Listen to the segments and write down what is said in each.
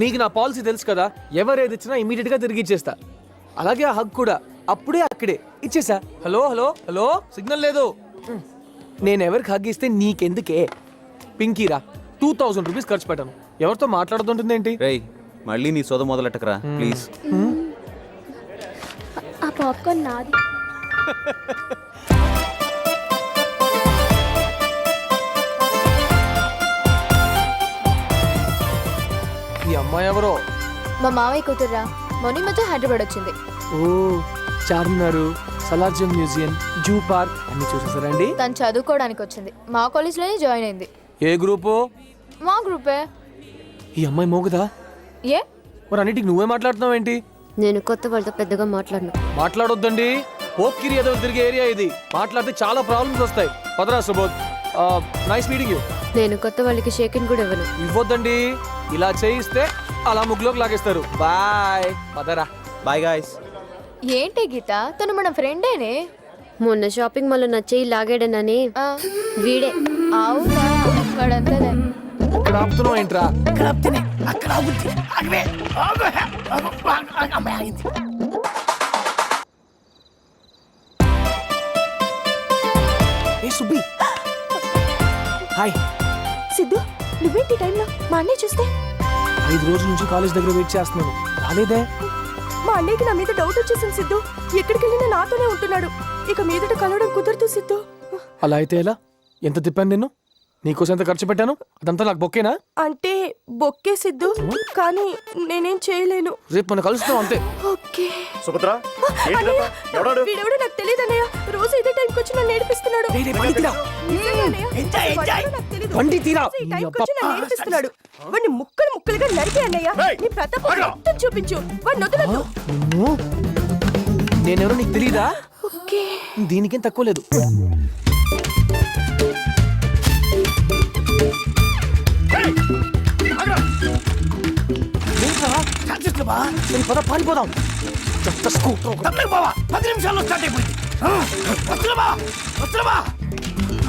నీకు నా పాలసీ తెలుసు కదా ఎవరు ఏది ఇచ్చినా ఇమీడియట్గా తిరిగి ఇచ్చేస్తా. అలాగే ఆ హక్ కూడా అప్పుడే అక్కడే ఇచ్చేసా. హలో హలో హలో సిగ్నల్ లేదు. నేను ఎవరికి హగ్ ఇస్తే నీకెందుకే? పింకీరా టూ థౌజండ్ రూపీస్ ఖర్చు పెట్టాను. ఎవరితో మాట్లాడుతుంటుంది ఏంటి? రేయ్ మళ్ళీ నీ సోద మొదలెట్టకరా ప్లీజ్ ఆ పాప్కార్న్ నాది. అమ్మాయి ఎవరో మా మామయ్య కూతుర్రా. మొన్న మధ్య హైదరాబాద్ వచ్చింది. ఓ Charminar Salarjung museum zoo park అన్ని చూసేసారండి తను చదువుకోవడానికి వచ్చింది. మా కాలేజ్లోనే జాయిన్ అయింది. ఏ గ్రూపు? మా గ్రూపే. ఈ అమ్మాయి మోగుదా? ఏ? మరి అన్నిటికి నువ్వే మాట్లాడుతున్నావు ఏంటి? నేను కొత్త వాళ్ళతో పెద్దగా మాట్లాడను. మాట్లాడొద్దండి. పోక్కిరి ఏదో తిరిగే ఏరియా ఇది. మాట్లాడితే చాలా ప్రాబ్లమ్స్ వస్తాయి. పదరా సుబోధ్. నైస్ మీటింగ్ యూ నేను కొత్త వాళ్ళకి షేకిన్ కూడా ఇవ్వను. ఇవ్వద్దండి. ఇలా చేయిస్తే అలా ముగ్గులోకి లాగేస్తారు. బాయ్. పదరా. బాయ్ గాయస్ ఏంటి గీత? తను మన ఫ్రెండేనే? మొన్న షాపింగ్ మాల్లో నా చెయ్యి లాగాడనని ఆ, వీడే. అవునా? వాడంతలే ఇక్కడ ఆపుతున్నావు ఏంట్రా? ఏ సుబ్బి? హాయ్. సిద్ధు నువ్వేంటి టైంలో మా అన్నయ్య చూస్తే? ఐదు రోజుల నుంచి కాలేజ్ దగ్గర వెయిట్ చేస్తున్నాను. రాలేదే? మా అన్నయ్యకి నా మీద డౌట్ వచ్చేసింది సిద్ధు. ఎక్కడికి వెళ్ళినా నాతోనే ఉంటున్నాడు. ఇక మీదట కలవడం కుదరదు సిద్ధు. అలా అయితే ఎలా? ఎంత తిప్పాను నిన్ను? నీకోసం ఎంత ఖర్చు పెట్టాను? అదంతా నాకు బొక్కేనా? అంటే బొక్కే సిద్ధు కానీ నేనేం చేయలేను. రేపు మనం కలుస్తాం అంతే. ఓకే. సుభద్ర వీడెవడో నాకు తెలియదు అన్నయ్య. రోజు ఇదే టైంకి వచ్చి నన్ను నేర్పిస్తున్నాడు రేయ్, రేయ్, బండి తీరా. నాకు తెలీదు. బండి తీరా. ఈ టైంకి వచ్చి నన్ను నేర్పిస్తున్నాడు వాడిని ముక్కలు ముక్కలుగా నరికి అన్నయ్య. రేయ్, నీ ప్రతాపం మొత్తం చూపించు. వాడిని వదలొద్దు. నిన్ను నేనెవరో నీకు తెలీదా? ఓకే. దీనికేం తక్కువ లేదు. పద, పారిపోదాం చెత్త స్కూటర్ ఒకటి. బావా పది నిమిషాల్లో స్టార్ట్ అయిపోయింది వస్తున్నా బా వస్తున్నా బా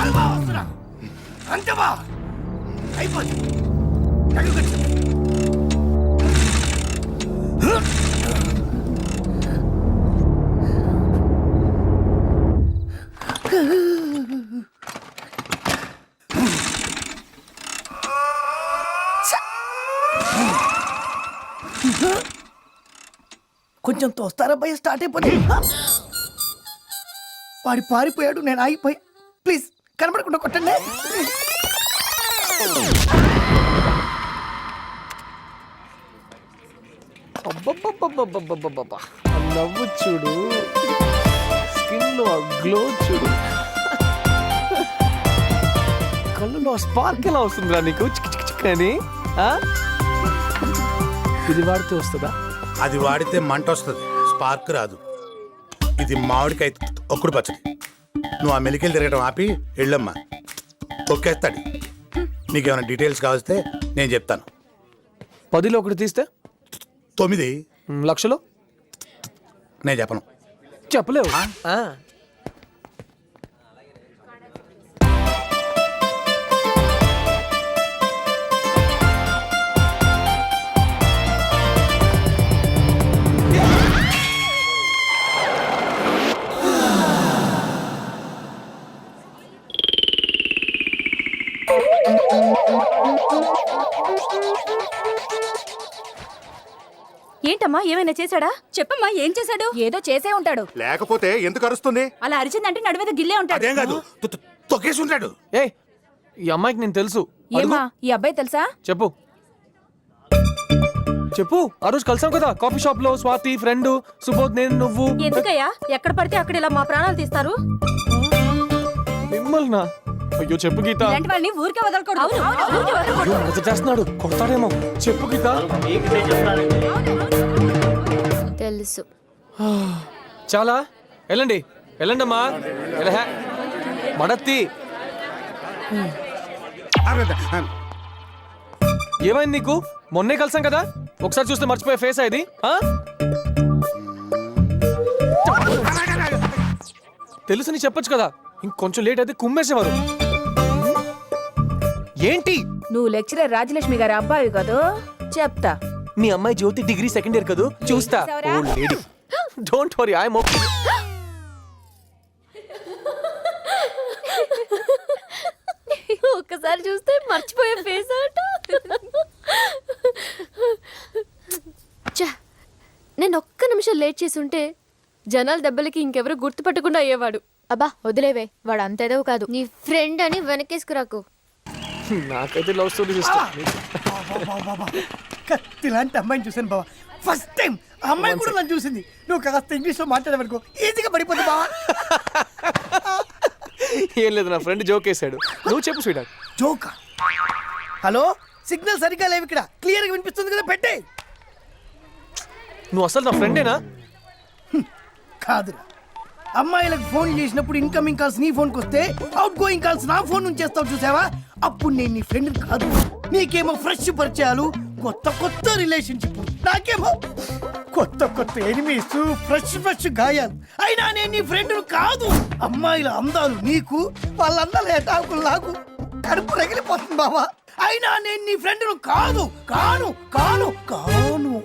అది బా వస్తున్నా అంతే బా అయిపోయింది కొంచెం తోస్తారా తోస్తారబ్బయ్య స్టార్ట్ అయిపోతే. వాడి పారిపోయాడు నేను ఆగిపోయి. ప్లీజ్ కనబడకుండా కొట్టండి. నవ్వు చూడు. స్కిన్లో గ్లో చూడు. కళ్ళులో స్పార్క్ ఎలా వస్తుందిరా నీకు? చిక్ చిక్ చిక్ అని ఇది వాడితే వస్తుందా? అది వాడితే మంట వస్తుంది. స్పార్క్ రాదు. ఇది మామిడికాయ ఒక్కడు పచ్చడి. నువ్వు ఆ మెలికలు తిరగడం ఆపి వెళ్ళమ్మా ఒక్కేస్తాడు నీకేమైనా డీటెయిల్స్ కావస్తే నేను చెప్తాను. పదిలో ఒకటి తీస్తే? తొమ్మిది. లక్షలు? నేను చెప్పను. చెప్పలేవు. ఏమైనా చేశాడా? చెప్పమ్మా ఏం చేశాడు? ఏదో చేసే ఉంటాడు. లేకపోతే ఎందుకు అరుస్తుంది? అలా అరిచిందంటే నడుమీద గిల్లే ఉంటాడు. అదేం కాదు తొ- తొ- తొక్కేసి ఉంటాడు. ఏయ్ ఈ అమ్మాయికి నేను తెలుసు. ఏమా ఈ అబ్బాయి తెలుసా? చెప్పు. చెప్పు ఆ రోజు కలిసాం కదా కాఫీ షాప్లో స్వాతి ఫ్రెండ్ సుబోధ్ నేను నువ్వు. ఎందుకయ్యా? ఎక్కడ పడితే అక్కడ ఇలా మా ప్రాణాలు తీస్తారు? మిమ్మల్ని? అయ్యో చెప్పు గీత. ఇలాంటి వాళ్ళని ఊరికే వదలకూడదు. అయ్యో, చేస్తున్నాడు. కొడతాడేమో. చెప్పు గీత. తెలుసు. చాలా? వెళ్ళండి. వెళ్ళండి అమ్మా. మడత్తి. ఏమైంది నీకు? మొన్నే కలిసాం కదా? ఒకసారి చూస్తే మర్చిపోయే ఫేస్ ఆ? తెలుసు నీ చెప్పొచ్చు కదా. ఇంకొంచెం లేట్ అయితే కుమ్మేసేవారు. ఏంటి? నువ్వు లెక్చరర్ రాజలక్ష్మి గారి అబ్బాయి కదూ? చెప్తా. మీ అమ్మాయి జ్యోతి డిగ్రీ సెకండ్ ఇయర్ కదూ? చూస్తా. ఓ lady don't worry I'm okay ఒక్కసారి చూస్తే మర్చిపోయే ఫేస్ అట ఛా, నేను ఒక్క నిమిషం లేట్ చేసి ఉంటే జనాల దెబ్బలకి ఇంకెవరు గుర్తుపట్టకుండా అయ్యేవాడు. అబ్బా వదిలేవే వాడు అంతేదో కాదు. నీ ఫ్రెండ్ అని వెనకేసుకురాకు. నాకైతే లవ్ ఇష్టం. కత్తి లాంటి అమ్మాయిని చూసాను బావా. ఫస్ట్ టైం అమ్మాయి కూడా నన్ను చూసింది. నువ్వు కాస్త ఇంగ్లీష్లో మాట్లాడేవనుకో ఈజీగా పడిపోతుంది బావా. ఏం లేదు నా ఫ్రెండ్ జోక్ వేసాడు. నువ్వు చెప్పు స్వీట్ జోకా హలో సిగ్నల్ సరిగ్గా లేవు ఇక్కడ. క్లియర్గా వినిపిస్తుంది కదా పెట్టే. నువ్వు అసలు నా ఫ్రెండేనా కాదురా. అమ్మాయిలకు ఫోన్ చేసినప్పుడు ఇన్కమింగ్ కాల్స్ నీ ఫోన్కి వస్తే అవుట్ గోయింగ్ కాల్స్ నా ఫోన్ నుంచి చేస్తావు చూసావా? అప్పుడు నేను నీ ఫ్రెండ్ కాదు. నీకేమో ఫ్రెష్ పరిచయాలు కొత్త కొత్త రిలేషన్షిప్ నాకేమో కొత్త కొత్త ఎనిమీస్ ఫ్రెష్ ఫ్రెష్ గాయాలు. అయినా నేను నీ ఫ్రెండ్ కాదు. అమ్మాయిల అందాలు నీకు వాళ్ళ అందాలు ఎటాకులు నాకు. కడుపు రగిలిపోతుంది బావా. అయినా నేను నీ ఫ్రెండ్ కాదు. కాను కాను కాను.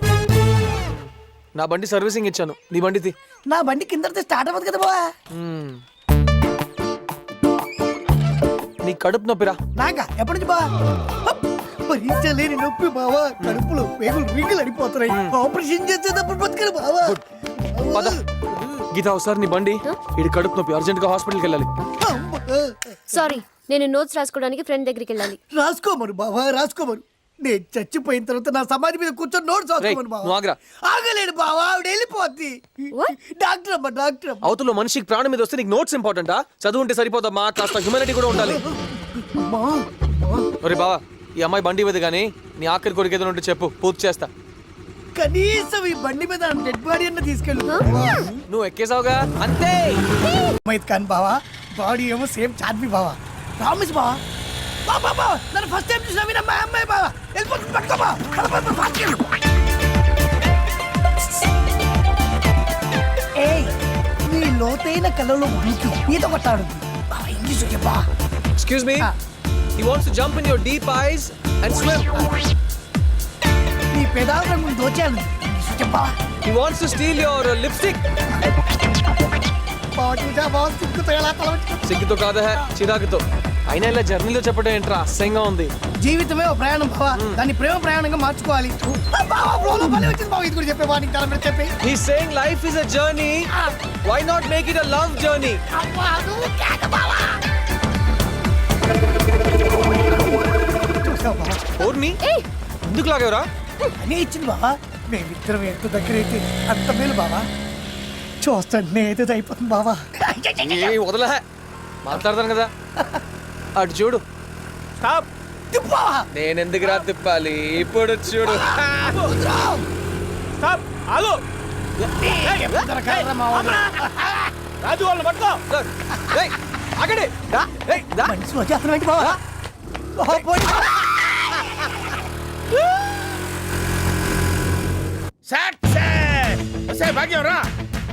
నా బండి సర్వీసింగ్ ఇచ్చాను. నీ బండిది నా బండి కింద స్టార్ట్ అవ్వదు కదా బావా. నీ కడుపు నొప్పిరా. నాకా? ఎప్పటి నుంచి బా భరించలేని నొప్పి బావా కడుపులో పేగులు రింగులు అడిపోతున్నాయి ఆపరేషన్ చేసేటప్పుడు బతకలు బావా. పద. గీత ఒకసారి నీ బండి. ఇది కడుపు నొప్పి. అర్జెంట్గా హాస్పిటల్కి వెళ్ళాలి. సారీ నేను నోట్స్ రాసుకోవడానికి ఫ్రెండ్ దగ్గరికి వెళ్ళాలి. రాసుకోమరు బావా రాసుకోమరు నేను చచ్చిపోయిన తర్వాత నా సమాధి మీద కూర్చొని నోట్స్ నువ్వు బావా. ఆగురా. ఆగలేడు బావా ఆవిడ వెళ్ళిపోద్ది. What? డాక్టర్ అమ్మ డాక్టర్ అమ్మ. అవతల మనిషికి ప్రాణం మీద వస్తే నీకు నోట్స్ ఇంపార్టెంటా చదువు ఉంటే సరిపోదమ్మా కాస్త హ్యూమానిటీ కూడా ఉండాలి. ఒరే బావా ఈ అమ్మాయి బండి మీద కానీ నీ ఆఖరి కొడుకు ఏదైనా ఉంటే చెప్పు పూర్తి చేస్తా. కనీసం ఈ బండి మీద డెడ్ బాడీ అన్న తీసుకెళ్ళు. నువ్వు ఎక్కేసావుగా? అంతే! మైత్ ఖాన్ బావా బాడీ ఏమో సేమ్ చార్మి బావా. ప్రామిస్ బావా? బా బా బా నన్ను ఫస్ట్ టైం చూసిన మా అమ్మాయి బావా? వెళ్ళిపోతుంది బా. ఏయ్ నీ లోతైన ఉనికి ఈత కొట్టాడు బావా ఇంగ్లీష్ చెప్పా ఎక్స్క్యూజ్ మీ అండ్ స్విమ్ నీ పెదాల రంగును దోచాను. ఇంగ్లీష్ చెప్పా? He wants to steal your lipstick బావా చూసా బావా సిగ్గుతో ఎలా సిగ్గుతో కాదా చిరాకుతో. అయినా ఇలా జర్నీలో చెప్పడం ఏంట్రా అసహ్యంగా ఉంది. జీవితమే ఒక ప్రయాణం బావా. దాన్ని ప్రేమ ప్రయాణంగా మార్చుకోవాలి. బావా ఫ్లోలో భలే వచ్చింది బావా. ఇది కూడా చెప్పే బావా నీకు తల మీద చెప్పి. A journey why not make it a love journey అబ్బా, నువ్వు కేక బావా. ఓర్ని ఎందుకు లాగేవరా? అన్నీ ఇచ్చింది బావా. మేమిద్దరం ఎంత దగ్గర అయితే అంత మేలు బావా? చూస్తాంటే ఏదో అయిపోతుంది బావా. ఏ వదలహ మాట్లాడతాను కదా. అటు చూడు. స్టాప్! తిప్పు బావా. నేను ఎందుకు రా తిప్పాలి? ఇప్పుడు చూడు. స్టాప్! ఆగు. రాజు వాళ్ళని పట్టుకో! ఆగండి. ఏయ్. మనిషి వచ్చేస్తున్నావు ఏంటి బావా? పోనీ. సక్సెస్ భాగ్యం రా.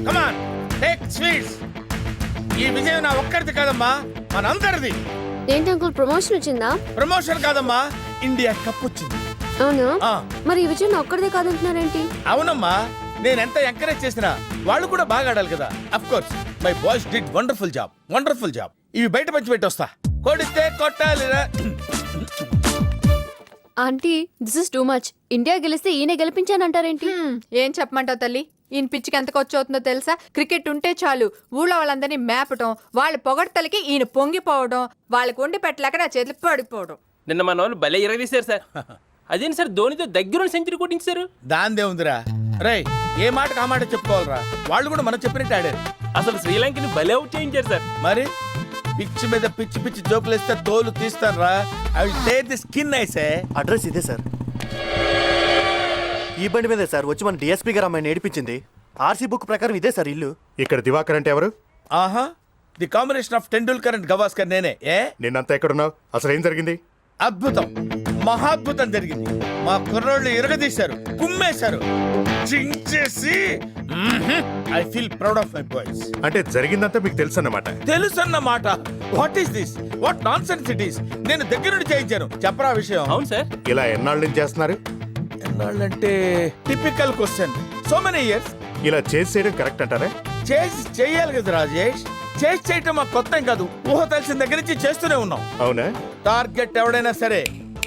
కమాన్ టేక్ స్వీట్స్ ఈ విజయం నా ఒక్కరిది కాదమ్మా మనందరిది. ఏంటి అంకుల్ ప్రమోషన్ వచ్చిందా? ప్రమోషన్ కాదమ్మా ఇండియా కప్ వచ్చింది. అవునా. మరి ఈ విజయం నా ఒక్కడిదే కాదంటున్నారేంటి? అవునమ్మా నేను ఎంత ఎంకరేజ్ చేసినా వాళ్ళు కూడా బాగా ఆడాలి కదా. Of course my boys did wonderful job wonderful job ఇవి బయట పంచి పెట్టి వస్తా. కొడితే కొట్టాలిరా. Aunty this is too much India గెలిస్తే ఈయన గెలిపించానంటారేంటి? హ్మ్, ఏం చెప్పమంటావు తల్లి? ఈయన పిచ్చికి ఎంత ఖర్చు అవుతుందో తెలుసా? క్రికెట్ ఉంటే చాలు. ఊళ్ళో వాళ్ళందరినీ మేపటం వాళ్ళ పొగడ్తలకి ఈయన పొంగిపోవడం వాళ్ళకి వండి పెట్టలేక నా చేతులు పడిపోవడం. నిన్న మన వాళ్ళు భలే ఇరగదీశారు సార్. అదేంటి సార్ ధోనితో దగ్గర సెంచరీ కొట్టించారు? దాందే ఉందిరా. రేయ్ ఏ మాట ఆ మాట చెప్పుకోవాలరా? వాళ్ళు కూడా మనం చెప్పినట్టు ఆడారు. అసలు శ్రీలంకని భలే అవుట్ చేయించారు సార్. మరి? పిచ్చి మీద పిచ్చి పిచ్చి జోకులు వేస్తే తోలు తీస్తాను రా అవి టేక్ ది స్కిన్ ఐసే అడ్రస్ ఇదే సార్. ఈ బండి మీదే సార్. వచ్చి మన డిఎస్పీ గారు అమ్మాయిని ఏడిపించింది. ఆర్సీ బుక్ ప్రకారం ఇదే సార్ ఇల్లు. ఇక్కడ దివాకర్ అంటే ఎవరు? ఆహా the combination of Tendulkar and Gavaskar నేనే ఏ? నిన్నంతా ఎక్కడున్నావు? అసలు ఏం జరిగింది? అద్భుతం. మహాద్భుతం జరిగింది. మా కుర్రోళ్ళు ఇరగదీశారు కుమ్మేశారు. చించేసి I feel proud of my boys అంటే జరిగిందంతా మీకు తెలుసు అన్నమాట తెలుసన్న మాట what is this what nonsense it is నేను దగ్గరుండి చేయించాను. చెప్పరా విషయం? అవును సార్. ఇలా ఎన్నాళ్ళ నుంచి చేస్తున్నారు? ఎన్నాళ్ళంటే typical question so many years ఇలా చేసి చేయడం కరెక్ట్ అంటారా? చేసి చెయ్యాలి కదా రాజేష్. చేసి చేయటం మాకు కొత్త ఏం కాదు. ఊహ తెలిసిన దగ్గర నుంచి చేస్తూనే ఉన్నాం. అవునా? టార్గెట్ ఎవడైనా సరే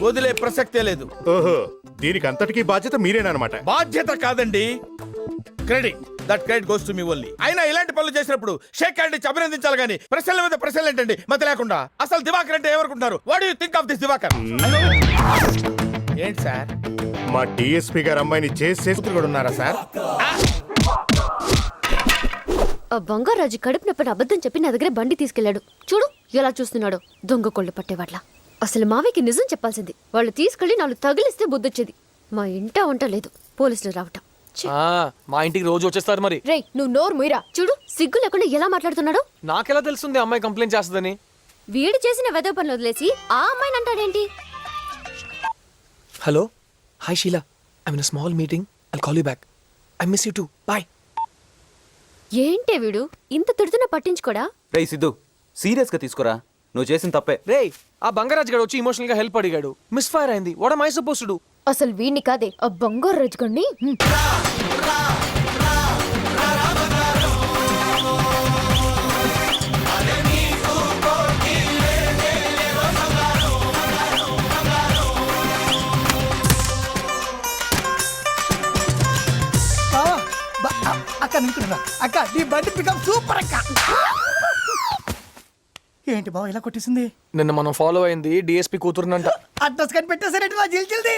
వదిలే ప్రసక్తే లేదు. ఓహో దీనికి అంతటికీ బాధ్యత మీరేనమాట బాధ్యత కాదండి. Credit that credit goes to me only అయినా ఇలాంటి పనులు చేసినప్పుడు షేక్ హ్యాండ్ ఇచ్చి అభినందించాలి కానీ ప్రశ్నల మీద ప్రశ్నలు ఏంటండి? మతి లేకుండా. అసలు దివాకర్ అంటే ఏమనుకుంటున్నారు? What you think of this Divakar? ఏంటి సార్? మా డిఎస్పీ గారు అమ్మాయిని చేసి కూడా ఉన్నారా సార్? ఆ బంగారాజు కడుపు నొప్పిన అబద్ధం చెప్పి నా దగ్గర బండి తీసుకెళ్ళాడు చూడు ఎలా చూస్తున్నాడు. దొంగ కొళ్ళు పట్టేవాడ్ల. అసలు మావయ్యకి నిజం చెప్పాల్సింది. వాళ్ళు తీసుకెళ్ళి నాలుగు తగిలిస్తే బుద్ధొచ్చేది. మా ఇంట వంట లేదు. పోలీసులు రావటం. మా ఇంటికి రోజు వచ్చేస్తారు మరి. రేయ్ నువ్వు నోరు ముయిరా. చూడు సిగ్గు లేకుండా ఎలా మాట్లాడుతున్నాడు? నాకెలా తెలుస్తుంది అమ్మాయి కంప్లైంట్ చేస్తుందని? వీడు చేసిన వెదవ పనులు వదిలేసి ఆ అమ్మాయిని అంటాడేంటి? Hello. Hi Sheela. I mean small meeting. I'll call you back. I miss you too. Bye. ఏంటే వీడు? ఇంత తిడుతున్నా పట్టించుకోడా? రేయ్ సిద్ధు సీరియస్గా తీసుకురా? నువ్వు చేసిన తప్పే. రేయ్ ఆ బంగారాజ్ గారు వచ్చి ఇమోషనల్గా హెల్ప్ అడిగాడు. మిస్ ఫైర్ అయింది. వాట్ మై సపోజ్ టు అసలు వీడిని కాదే ఆ బంగారు రజుగండి అక్క నింటున్నా అక్క నీ బండి పికప్ సూపర్ అక్క. ఏంటి బావ ఇలా కొట్టేసింది? నిన్న మనం ఫాలో అయింది డిఎస్పీ కూతురునంట. అడ్రస్ కనిపెట్టేసరేంటి జిల్ జిల్ది